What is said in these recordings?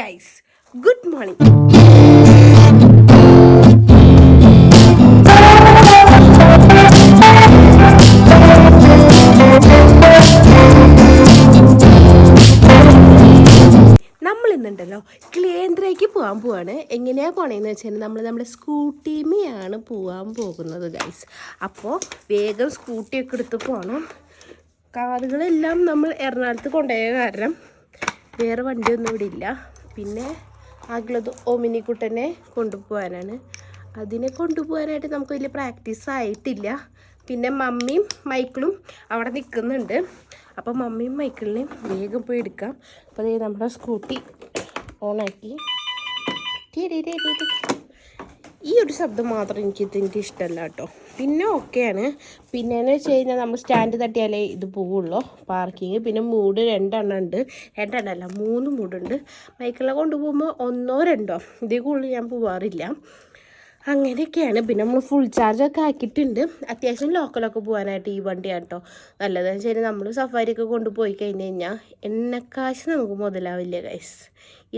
Guys good morning നമ്മൾ ക്ലിയന്ത്രയ്ക്ക് പോകാൻ പോവാണ്. എങ്ങനെയാ പോണേന്ന് വെച്ചാൽ നമ്മൾ നമ്മുടെ സ്കൂട്ടിമയാണ് പോകാൻ പോകുന്നത് ഗൈസ് അപ്പോൾ വേഗം സ്കൂട്ടിയൊക്കെ എടുത്ത് പോകണം കാറുകളെല്ലാം നമ്മൾ എറണാകുളത്ത് കൊണ്ടുപോയ കാരണം വേറെ വണ്ടിയൊന്നും ഇവിടെ ഇല്ല. പിന്നെ ആകുള്ളത് ഒമിനിക്കുട്ടനെ കൊണ്ടുപോകാനാണ്. അതിനെ കൊണ്ടുപോകാനായിട്ട് നമുക്ക് വലിയ പ്രാക്ടീസ് ആയിട്ടില്ല. പിന്നെ മമ്മിയും മൈക്കിളും അവിടെ നിൽക്കുന്നുണ്ട്. അപ്പോൾ മമ്മിയും മൈക്കിളിനെയും വേഗം പോയി എടുക്കാം. അപ്പോൾ നമ്മുടെ സ്കൂട്ടി ഓണാക്കി ഈ ഒരു ശബ്ദം മാത്രം എനിക്ക് ഇതിന്റെ ഇഷ്ടമല്ല കേട്ടോ. പിന്നെ ഓക്കെയാണ് പിന്നെ എന്ന് വെച്ച് കഴിഞ്ഞാൽ നമ്മൾ സ്റ്റാൻഡ് തട്ടിയാലേ ഇത് പോവുള്ളൂ. പാർക്കിങ് പിന്നെ മൂട് രണ്ടെണ്ണം ഉണ്ട്. രണ്ടെണ്ണം അല്ല മൂന്ന് മൂടുണ്ട്. ബൈക്കിലെ കൊണ്ടുപോകുമ്പോൾ ഒന്നോ രണ്ടോ. ഇതിൽ കൂടുതൽ ഞാൻ പോവാറില്ല. അങ്ങനെയൊക്കെയാണ്. പിന്നെ നമ്മൾ ഫുൾ ചാർജൊക്കെ ആക്കിയിട്ടുണ്ട്. അത്യാവശ്യം ലോക്കലൊക്കെ പോകാനായിട്ട് ഈ വണ്ടിയാണ് കേട്ടോ. നല്ലതെന്ന് വെച്ചാൽ നമ്മൾ സഫാരിയൊക്കെ കൊണ്ടുപോയി കഴിഞ്ഞ് കഴിഞ്ഞാൽ എണ്ണക്കാശ് നമുക്ക് മുതലാവില്ല ഗൈസ്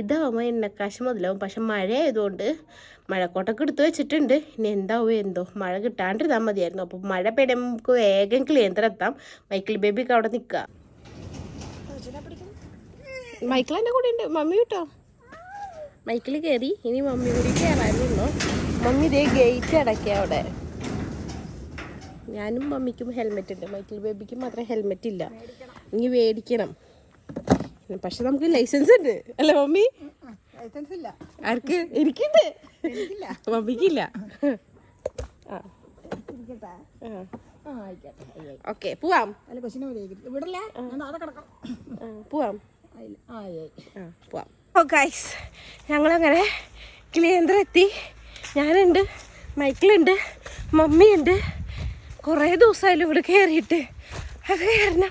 ഇതാവുമ്പോൾ എണ്ണക്കാശ് മുതലാവും. പക്ഷെ മഴ ആയതുകൊണ്ട് മഴക്കോട്ടൊക്കെ എടുത്തു വെച്ചിട്ടുണ്ട്. ഇനി എന്താവോ എന്തോ. മഴ കിട്ടാണ്ടിരുന്നാൽ മതിയായിരുന്നു. അപ്പോൾ മഴ പെയ്യുമ്പോൾ നമുക്ക് വേഗം ക്ലിയന്തർ എത്താം. മൈക്കിൾ ബേബിക്ക് അവിടെ നിൽക്കുക മൈക്കിൾ എന്റെ കൂടെ ഉണ്ട്. മമ്മി കിട്ടോ മൈക്കിൾ കയറി ഇനി മമ്മി കൂടി കയറാനുള്ളൂ മമ്മി ഇതേ ഗേറ്റ് അടക്കിയ അവിടെ. ഞാനും മമ്മിക്കും ഹെൽമെറ്റ് ഉണ്ട്. മൈക്കിൾ ബേബിക്ക് മാത്രം ഹെൽമെറ്റ് ഇല്ല. ഇനി മേടിക്കണം. പക്ഷെ നമുക്ക് ലൈസൻസ് ഉണ്ട്. അല്ലേ മമ്മി? ലൈസൻസ് ഇല്ല. ആർക്ക്? എനിക്കുണ്ട്. മമ്മിക്കില്ല. ആ. ഓക്കെ പോവാം. അല്ല കൊച്ചിനെ വിടല്ലേ അവിടെ കിടക്കാം. പോവാം. പോവാം. ഓ ഗൈസ് ഞങ്ങളങ്ങനെ ക്ലിയന്തർ എത്തി. ഞാനുണ്ട് മൈക്കിളുണ്ട് മമ്മിയുണ്ട്. കുറേ ദിവസമായാലും ഇവിടെ കയറിയിട്ട്. അത് കാരണം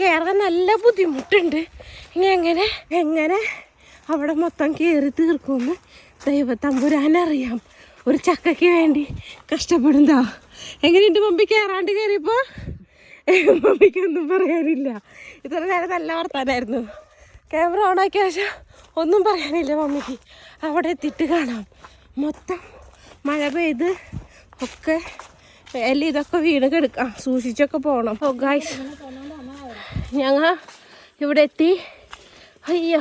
കയറാൻ നല്ല ബുദ്ധിമുട്ടുണ്ട്. ഇനി എങ്ങനെ എങ്ങനെ അവിടെ മൊത്തം കയറി തീർക്കുമെന്ന് ദൈവത്തമ്പുരാനറിയാം. ഒരു ചക്കയ്ക്ക് വേണ്ടി കഷ്ടപ്പെടുന്നതാ. എങ്ങനെയുണ്ട് മമ്മി? കയറാണ്ട് കയറിയപ്പോൾ മമ്മിക്കൊന്നും പറയാനില്ല. ഇത്ര നേരം നല്ല വർത്താനായിരുന്നു. ക്യാമറ ഓണാക്കിയ ശേഷം ഒന്നും പറയാനില്ല മമ്മിക്ക്. അവിടെ എത്തിയിട്ട് കാണാം. മൊത്തം മഴ പെയ്ത് ഒക്കെ എല്ലാം ഇതൊക്കെ വീണ് കെടുക്കാം സൂക്ഷിച്ചൊക്കെ പോകണം ഓ ഗായ്സ് ഞങ്ങൾ ഇവിടെ എത്തി. അയ്യോ.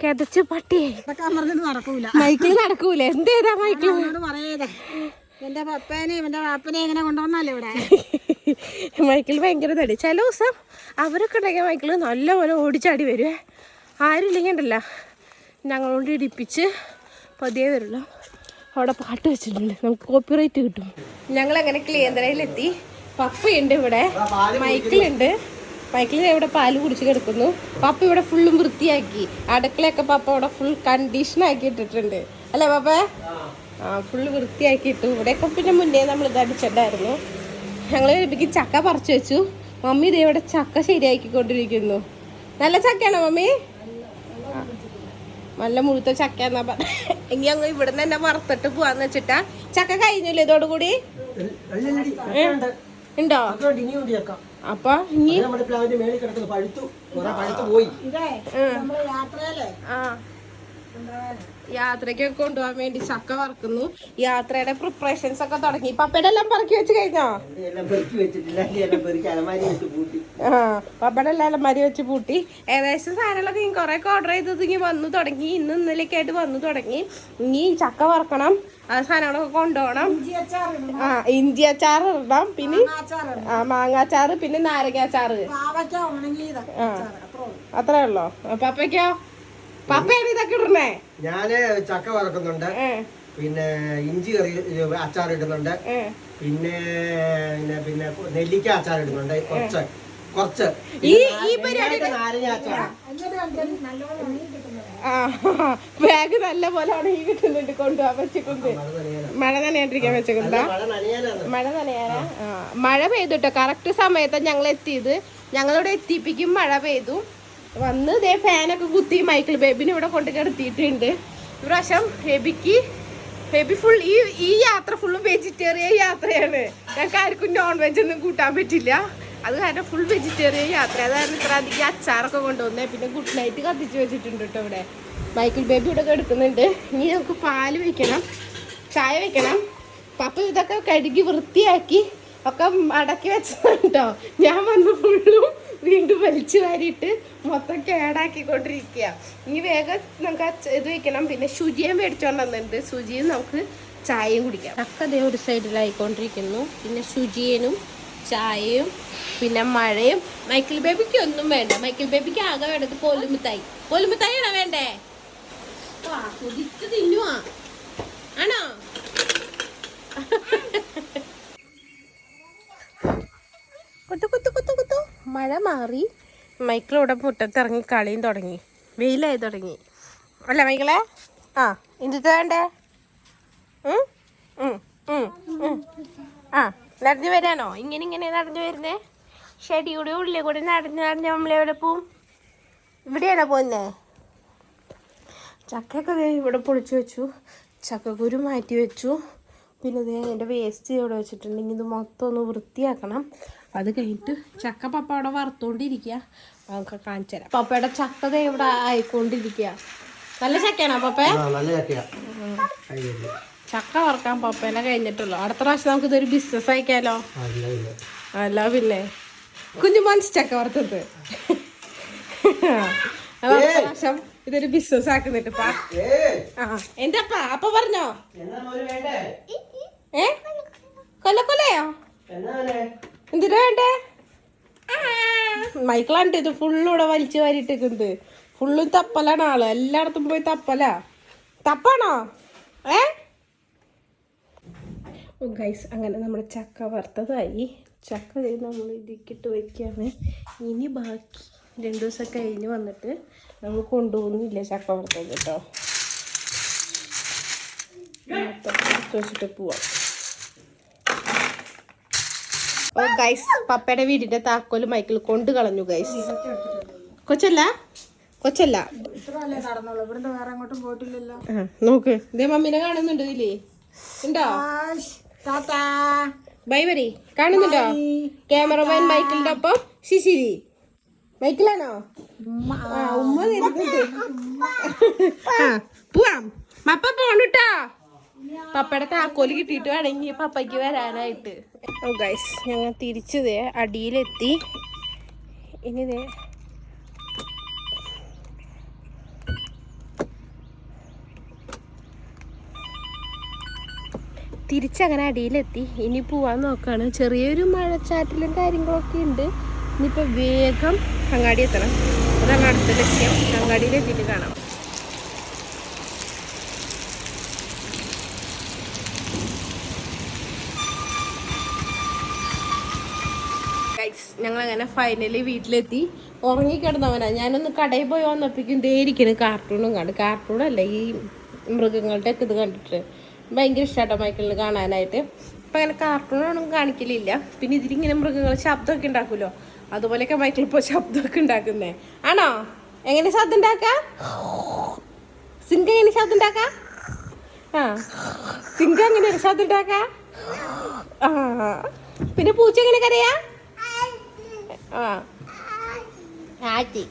കിതച്ച് പട്ടിയെ മൈക്കിൾ നടക്കൂല. മൈക്കിൾ നടക്കൂലേ. എന്തേതാ മൈക്കിൾ പറയേതെ. എന്റെ പപ്പേനെയും എന്റെ പാപ്പനെയും എങ്ങനെ കൊണ്ടുവന്നല്ലേ ഇവിടെ? മൈക്കിൾ ഭയങ്കര തടി. ചില ദിവസം അവരൊക്കെ ഉണ്ടെങ്കിൽ മൈക്കിൾ നല്ലപോലെ ഓടിച്ചാടി വരുവേ ആരുമില്ലെങ്കിൽ ഉണ്ടല്ല ഞങ്ങളോട് ഇടിപ്പിച്ച് പതിയെ വരുള്ളൂ. അവിടെ പാട്ട് വെച്ചിട്ടുണ്ട്. നമുക്ക് കോപ്പിറൈറ്റ് കിട്ടും. ഞങ്ങൾ അങ്ങനെ ക്ലിയന്തരയിലെത്തി പപ്പയുണ്ട് ഇവിടെ. മൈക്കിളുണ്ട് മൈക്കിൾ ഇവിടെ പാൽ കുടിച്ച് കിടക്കുന്നു. പപ്പ ഇവിടെ ഫുള്ളും വൃത്തിയാക്കി. അടുക്കളയൊക്കെ പപ്പ ഇവിടെ ഫുൾ കണ്ടീഷൻ ആക്കി ഇട്ടിട്ടുണ്ട്. അല്ലേ പപ്പ? ആ ഫുള്ള് വൃത്തിയാക്കി ഇട്ടു. ഇവിടെയൊക്കെ പിന്നെ മുന്നേ നമ്മൾ ഇത് അടിച്ചിട്ടുണ്ടായിരുന്നു. ഞങ്ങൾ ഇപ്പം ചക്ക പറിച്ചു വെച്ചു. മമ്മി ഇത് ഇവിടെ ചക്ക ശരിയാക്കിക്കൊണ്ടിരിക്കുന്നു. നല്ല ചക്കയാണോ മമ്മി. നല്ല മുഴുത്ത ചക്ക എന്നാ പറഞ്ഞ എങ്കിൽ ഞങ്ങൾ ഇവിടെ നിന്ന് തന്നെ വറുത്തിട്ട് പോവാന്ന് വെച്ചിട്ടാ. ചക്ക കഴിഞ്ഞില്ലേ ഇതോടുകൂടി? ഉണ്ടോ? അപ്പൊ ഇനി യാത്രയ്ക്കൊക്കെ കൊണ്ടുപോകാൻ വേണ്ടി ചക്ക വറക്കുന്നു. യാത്രയുടെ പ്രിപ്പറേഷൻസ് ഒക്കെ തുടങ്ങി. പപ്പയുടെ എല്ലാം പറക്കി വെച്ച് കഴിഞ്ഞോ? ആ. പപ്പയുടെ എല്ലാം അലമാരി വെച്ച് പൂട്ടി. ഏകദേശം സാധനങ്ങളൊക്കെ ഇനി കുറെ ഓർഡർ ചെയ്തത് ഇനി വന്നു തുടങ്ങി. ഇന്ന് ഇന്നലെയൊക്കെ ആയിട്ട് വന്നു തുടങ്ങി. ഇനി ചക്ക വറക്കണം. ആ സാധനങ്ങളൊക്കെ കൊണ്ടുപോകണം. ആ ഇഞ്ചി അച്ചാർ ഇടണം. പിന്നെ ആ ആ മാങ്ങാച്ചാറ് പിന്നെ നാരങ്ങാച്ചാറ് ഉണങ്ങിയത്. അച്ചാറ് അത്രേ ഉള്ളൂ. അത്രേ ഉള്ളോ? ആ, പപ്പയ്ക്കോ? പപ്പയാണ് ഇതൊക്കെ ഇടണേ ഞാൻ ചക്ക വറക്കുന്നുണ്ട്. പിന്നെ ഇഞ്ചി കറി അച്ചാർ ഇടുന്നുണ്ട്. പിന്നെ പിന്നെ പിന്നെ നെല്ലിക്ക അച്ചാർ ഇടുന്നുണ്ട്. കുറച്ച്. കുറച്ച്. ഈ ഈ പരിപാടി ബാഗ് നല്ല പോലെ ഉണങ്ങി കിട്ടുന്നുണ്ട് കൊണ്ടുപോകാൻ വെച്ചിട്ടുണ്ട്. മഴ നനയാണ്ടിരിക്കാൻ വെച്ചിട്ടുണ്ടാ. മഴ നനയാനാ? മഴ പെയ്തുട്ടോ. കറക്റ്റ് സമയത്താണ് ഞങ്ങൾ എത്തിയത്. ഞങ്ങളിവിടെ എത്തിപ്പിക്കും മഴ പെയ്തു. വന്ന് ഇതേ ഫാനൊക്കെ കുത്തി മൈക്കിൾ ബേബിനെ ഇവിടെ കൊണ്ട് കിടത്തിയിട്ടുണ്ട്. ഇപ്രാവശ്യം ബേബിക്ക് ബേബി ഫുൾ ഈ ഈ യാത്ര ഫുള്ളും വെജിറ്റേറിയൻ യാത്രയാണ്. ഞങ്ങൾക്ക് ആർക്കും നോൺ വെജ് ഒന്നും കൂട്ടാൻ പറ്റില്ല. അത് കാരണം ഫുൾ വെജിറ്റേറിയൻ യാത്ര. അതായത് ഇത്ര അധികം അച്ചാറൊക്കെ കൊണ്ടുവന്നേ. പിന്നെ ഗുഡ് നൈറ്റ് കത്തിച്ച് വെച്ചിട്ടുണ്ട് കേട്ടോ ഇവിടെ. മൈക്കിൾ ബേബി ഇവിടെ എടുക്കുന്നുണ്ട് ഇനി നമുക്ക് പാൽ വയ്ക്കണം ചായ വയ്ക്കണം പപ്പ ഇതൊക്കെ കഴുകി വൃത്തിയാക്കി ഒക്കെ അടക്കി കേട്ടോ. ഞാൻ വന്ന് ഫുള്ളും വീണ്ടും വലിച്ചു വാരിയിട്ട് മൊത്തം കേടാക്കിക്കൊണ്ടിരിക്കുക ഇനി വേഗം നമുക്ക് ഇത് വെക്കണം. പിന്നെ ശുചിയും മേടിച്ചോണ്ട് വന്നിട്ടുണ്ട്. ശുചിയും നമുക്ക് ചായയും കുടിക്കാം. ഒക്കെ അതേ ഒരു സൈഡിലായിക്കൊണ്ടിരിക്കുന്നു പിന്നെ ശുചിയനും ചായയും പിന്നെ മഴയും. മൈക്കിൾ ബേബിക്ക് ഒന്നും വേണ്ട. മൈക്കിൾ ബേബിക്ക് ആകെ വേണ്ടത് പോലുമുത്തായി. പോലുമുത്തായി ആണോ വേണ്ടേ ആണോ? കുത്തു കുത്തു കുത്തു കുത്തു. മഴ മാറി. മൈക്കിൾ ഇവിടെ മുറ്റത്തിറങ്ങി കളിയും തുടങ്ങി. വെയിലായി തുടങ്ങി. അല്ല മൈക്കിളെ. ആ എന്തിട്ട് വേണ്ടേ. ആ. നടന്നു വരാനോ? ഇങ്ങനെ ഇങ്ങനെ നടന്നു വരുന്നേ? ഷെടിയുടെ ഉള്ളിൽ കൂടെ നടന്ന് നടന്ന് നമ്മളെവിടെ പോവും? ഇവിടെയാണോ പോകുന്നേ ചക്കയൊക്കെ ദേ ഇവിടെ പൊളിച്ചു വെച്ചു. ചക്കക്കുരു മാറ്റി വെച്ചു. പിന്നെ ഇത് എന്റെ വേസ്റ്റ് ഇവിടെ വെച്ചിട്ടുണ്ടെങ്കിൽ ഇത് മൊത്തം ഒന്ന് വൃത്തിയാക്കണം. അത് കഴിഞ്ഞിട്ട് ചക്ക പപ്പ അവിടെ വറുത്തോണ്ടിരിക്കുക. നമുക്ക് കാണിച്ചു തരാം. പപ്പയുടെ ചക്കത ഇവിടെ ആയിക്കൊണ്ടിരിക്കുക. നല്ല ചക്കയാണോ പപ്പേ? നല്ല ചക്കയാ. ചക്ക വറക്കാൻ പപ്പേനെ കഴിഞ്ഞിട്ടുള്ളൂ. അടുത്ത പ്രാവശ്യം നമുക്ക് ഇതൊരു ബിസിനസ് ആയിക്കാലോ അല്ല പിന്നെ. കുഞ്ഞു മനസ്സ് ചക്ക വറുത്തത്. അടുത്ത പ്രാവശ്യം ഇതൊരു ബിസിനസ് ആക്കുന്നുണ്ട് പാ. ആ എന്റെ അപ്പ അപ്പ പറഞ്ഞോ? ഏ? കൊല്ല കൊല്ലയോ? എന്നാ മോനെ? എന്തിനാ വേണ്ടേ? മൈക്കിളാണ്ട് ഇത് ഫുള്ളൂടെ ഇവിടെ വലിച്ചു വാരിയിട്ടേക്കുന്നത് ഫുള്ളും തപ്പലാണ് ആൾ. എല്ലായിടത്തും പോയി തപ്പല. തപ്പാണോ? ഏ? ഓ ഗൈസ് അങ്ങനെ നമ്മുടെ ചക്ക വറുത്തതായി. ചക്ക നമ്മൾ ഇതിക്കിട്ട് വയ്ക്കുകയാണ് ഇനി ബാക്കി രണ്ടു ദിവസം കഴിഞ്ഞ് വന്നിട്ട് നമ്മൾ കൊണ്ടുപോകുന്നില്ല ചക്ക വറുത്തത് കേട്ടോ. വെച്ചിട്ട് പോവാം. ഓ ഗൈസ് പപ്പയുടെ വീടിന്റെ താക്കോൽ മൈക്കിൾ കൊണ്ട് കളഞ്ഞു ഗൈസ് കൊച്ചല്ല? കൊച്ചല്ല. ഇത്രയല്ലേ നടന്നുള്ളൂ. ഇവിടുന്ന് വേറെ അങ്ങോട്ടും പോയിട്ടില്ലല്ലോ. നോക്ക്. ഇതേ മമ്മീനെ കാണുന്നുണ്ട് ഇതില്ലേ ഉണ്ടോ? ടാറ്റാ. ബൈ വരി കാണുന്നുണ്ടോ? ക്യാമറമാൻ മൈക്കിളിന്റെ ഒപ്പം ശിശിരി. മൈക്കിളാണോ? ഉമ്മ. പോവാം. പപ്പ പോണുട്ടോ. പപ്പയുടെ താക്കോൽ കിട്ടിയിട്ട് വേണമെങ്കിൽ പപ്പയ്ക്ക് വരാനായിട്ട്. ഓ ഗൈസ് ഞങ്ങൾ തിരിച്ചു ദേ അടിയിലെത്തി. ഇനി തിരിച്ചങ്ങനെ അടിയിലെത്തി. ഇനി പോവാൻ നോക്കാണ്. ചെറിയൊരു മഴച്ചാറ്റിലും കാര്യങ്ങളൊക്കെ ഉണ്ട്. ഇനിയിപ്പോൾ വേഗം അങ്ങാടി എത്തണം. അതാണ് അടുത്ത ലക്ഷ്യം. അങ്ങാടിയിൽ എത്തിയിട്ട് കാണാം. ഞങ്ങളങ്ങനെ ഫൈനലി വീട്ടിലെത്തി. ഉറങ്ങിക്കിടന്നവനാ. ഞാനൊന്ന് കടയിൽ പോയി വന്നപ്പോഴേക്കും ഇരിക്കുന്നു കാർട്ടൂണും കണ്ട്. കാർട്ടൂണല്ല ഈ മൃഗങ്ങളുടെയൊക്കെ ഇത് കണ്ടിട്ട്. ഭയങ്കര ഇഷ്ടമാട്ടോ മൈക്കിളിന് കാണാനായിട്ട്. ഇപ്പം അങ്ങനെ കാർട്ടൂണൊന്നും കാണിക്കലില്ല. പിന്നെ ഇതിലിങ്ങനെ മൃഗങ്ങൾ ശബ്ദമൊക്കെ ഉണ്ടാക്കുമല്ലോ. അതുപോലെയൊക്കെ മൈക്കിൾ ഇപ്പോൾ ശബ്ദമൊക്കെ ഉണ്ടാക്കുന്നേ. ആണോ? എങ്ങനെ ശബ്ദം ഉണ്ടാക്ക? സിംഗ എങ്ങനെ ശബ്ദം ഉണ്ടാക്ക? ആ. സിംഗ എങ്ങനെ ഒരു ശബ്ദം ഉണ്ടാക്ക? ആ. പിന്നെ പൂച്ച എങ്ങനെ കരയാ? ആ. ആറ്റി